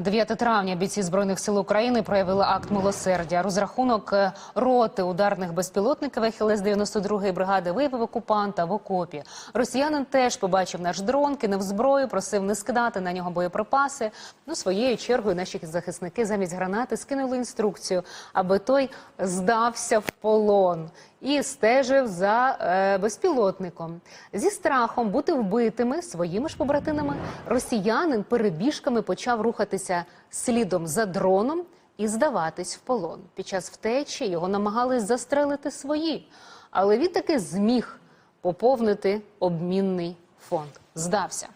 9 травня бійці збройних сил України проявили акт милосердя. Розрахунок е, роти ударних безпілотників ХЛС 92-ї бригади виявив окупанта в окопі. Росіянин теж побачив наш дрон, кинув зброю, просив не скидати на нього боєприпаси. Ну своєю чергою наші захисники замість гранати скинули інструкцію, аби той здався в полон і стежив за е, безпілотником. Зі страхом бути вбитими своїми ж побратинами, росіянин перебіжками почав рухатися слідом за дроном і здаватись в полон. Під час втечі його намагались застрелити свої, але він таки зміг поповнити обмінний фонд. Здався.